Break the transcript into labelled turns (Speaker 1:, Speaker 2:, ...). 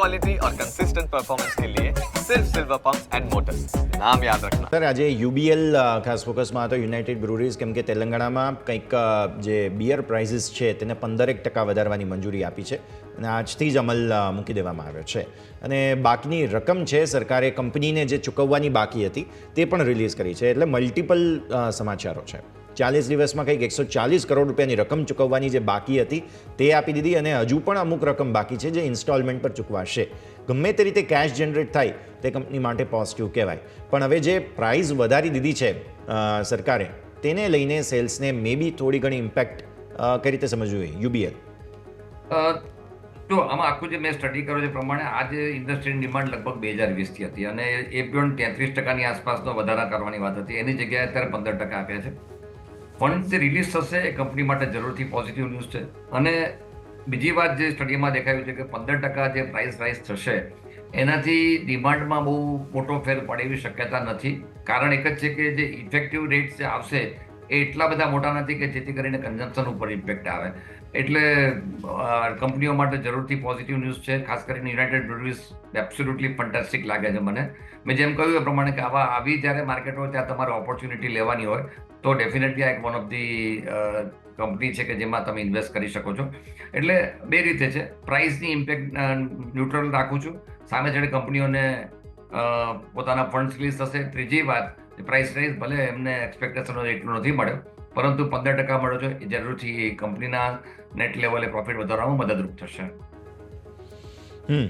Speaker 1: Quality और consistent performance के लिए सिर्फ सिल्वर पंप्स एंड मोटर्स नाम याद रखना
Speaker 2: સર આજે યુબીએલ ખાસ ફોકસમાં હતો યુનાઇટેડ બ્રુરીઝ કેમ કે તેલંગાણામાં કંઈક અ, જે બિયર પ્રાઇઝીસ છે તેને પંદરેક ટકા વધારવાની મંજૂરી આપી છે અને આજથી જ અમલ અ, મૂકી દેવામાં આવ્યો છે અને બાકીની રકમ છે સરકારે કંપનીને જે ચૂકવવાની બાકી હતી તે પણ રિલીઝ કરી છે એટલે મલ્ટિપલ અ, સમાચારો છે ચાલીસ દિવસમાં કંઈક એકસો ચાલીસ કરોડ રૂપિયાની રકમ ચૂકવવાની જે બાકી હતી તે આપી દીધી અને હજુ પણ અમુક રકમ બાકી છે જે ઇન્સ્ટોલમેન્ટ પર ચૂકવાશે. ગમે તે રીતે કેશ જનરેટ થાય, તે કંપની માટે પોઝિટિવ કહેવાય. પણ હવે જે પ્રાઇસ વધારી દીધી છે સરકારે, તેને લઈને સેલ્સને મે બી થોડી ઘણી ઇમ્પેક્ટ કઈ રીતે સમજવું જોઈએ? યુબીએલ
Speaker 3: જો આમાં આખું જે મેં સ્ટડી કર્યો છે પ્રમાણે આજે ઇન્ડસ્ટ્રીની ડિમાન્ડ લગભગ બે હજાર વીસથી હતી અને એ પણ તેત્રીસ ટકાની આસપાસનો વધારા કરવાની વાત હતી. એની જગ્યાએ અત્યારે પંદર ટકા આપ્યા છે. ફંડ જે રિલીઝ થશે એ કંપની માટે જરૂરથી પોઝિટિવ ન્યૂઝ છે. અને બીજી વાત જે સ્ટડીમાં દેખાયું છે કે પંદર ટકા જે પ્રાઇસ રાઇઝ થશે, એનાથી ડિમાન્ડમાં બહુ મોટો ફેર પડે એવી શક્યતા નથી. કારણ એક જ છે કે જે ઇફેક્ટિવ રેટ આવશે એ એટલા બધા મોટા નથી કે જેથી કરીને કન્ઝમ્પશન ઉપર ઇમ્પેક્ટ આવે. એટલે કંપનીઓ માટે જરૂરથી પોઝિટિવ ન્યૂઝ છે. ખાસ કરીને યુનાઇટેડ બ્રુરીઝ એબ્સોલ્યુટલી ફન્ટાસ્ટિક લાગે છે મને. મેં જેમ કહ્યું એ પ્રમાણે કે આવા આવી જ્યારે માર્કેટ હોય ત્યાં તમારે ઓપોર્ચ્યુનિટી લેવાની હોય, તો ડેફિનેટલી આ એક વન ઓફ ધી કંપની છે કે જેમાં તમે ઇન્વેસ્ટ કરી શકો છો. એટલે બે રીતે છે. પ્રાઇસની ઇમ્પેક્ટ ન્યુટ્રલ રાખું છું. સામે છેડે કંપનીઓને પોતાના ફંડ્સ રિલીઝ થશે ત્રીજી વાત પ્રાઇસ રાઇઝ ભલે એમને એક્સપેક્ટેશન એટલું નથી મળ્યો, પરંતુ પંદર ટકા મળ્યો છે, એ જરૂરથી કંપનીના નેટ લેવલે પ્રોફિટ વધારવામાં મદદરૂપ થશે.
Speaker 2: હમ.